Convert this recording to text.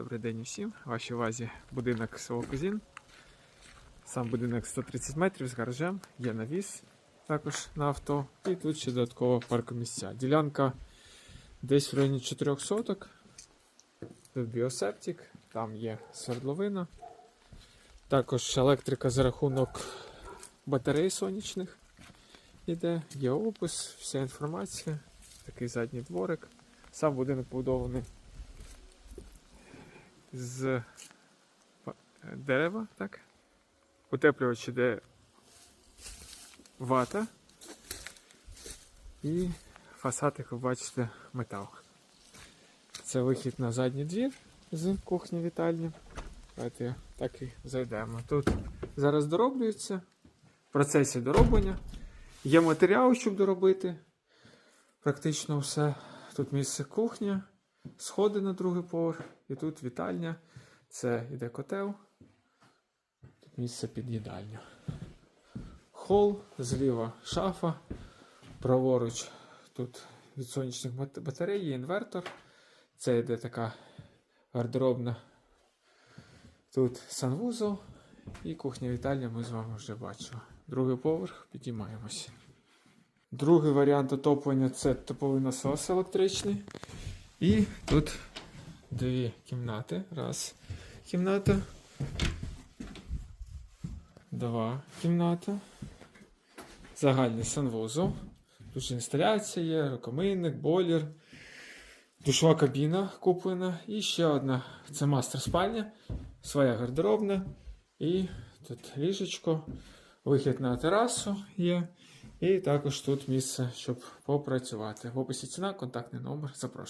Добрий день усім. В вашій увазі будинок село Козін. Сам будинок 130 метрів з гаражем, є навіс також на авто. І тут ще додатково паркомісця. Ділянка десь в районі 4 соток. Тут біосептик, там є свердловина. Також електрика за рахунок батарей сонячних іде, є опис, вся інформація, такий задній дворик. Сам будинок побудований з дерева, так? Утеплювач іде вата. І фасад, як ви бачите, метал. Це вихід на задній двір з кухні вітальні. Давайте так і зайдемо. Тут зараз дороблюється, в процесі дороблення. Є матеріал, щоб доробити. Практично все. Тут місце кухня, сходи на другий поверх, і тут вітальня. Це іде котел. Тут місце під їдальню. Хол, зліва шафа, праворуч тут від сонячних батарей є інвертор. Це йде така гардеробна. Тут санвузол і кухня-вітальня ми з вами вже бачили. Другий поверх, підіймаємось. Другий варіант отоплення це топовий насос електричний. І тут дві кімнати. Раз кімната. Два кімната. Загальний санвузол. Тут інсталяція є, рукомийник, бойлер, душова кабіна куплена. І ще одна. Це мастер спальня, своя гардеробна. І тут ліжечко, вихід на терасу є. І також тут місце, щоб попрацювати. В описі ціна, контактний номер. Запрошую.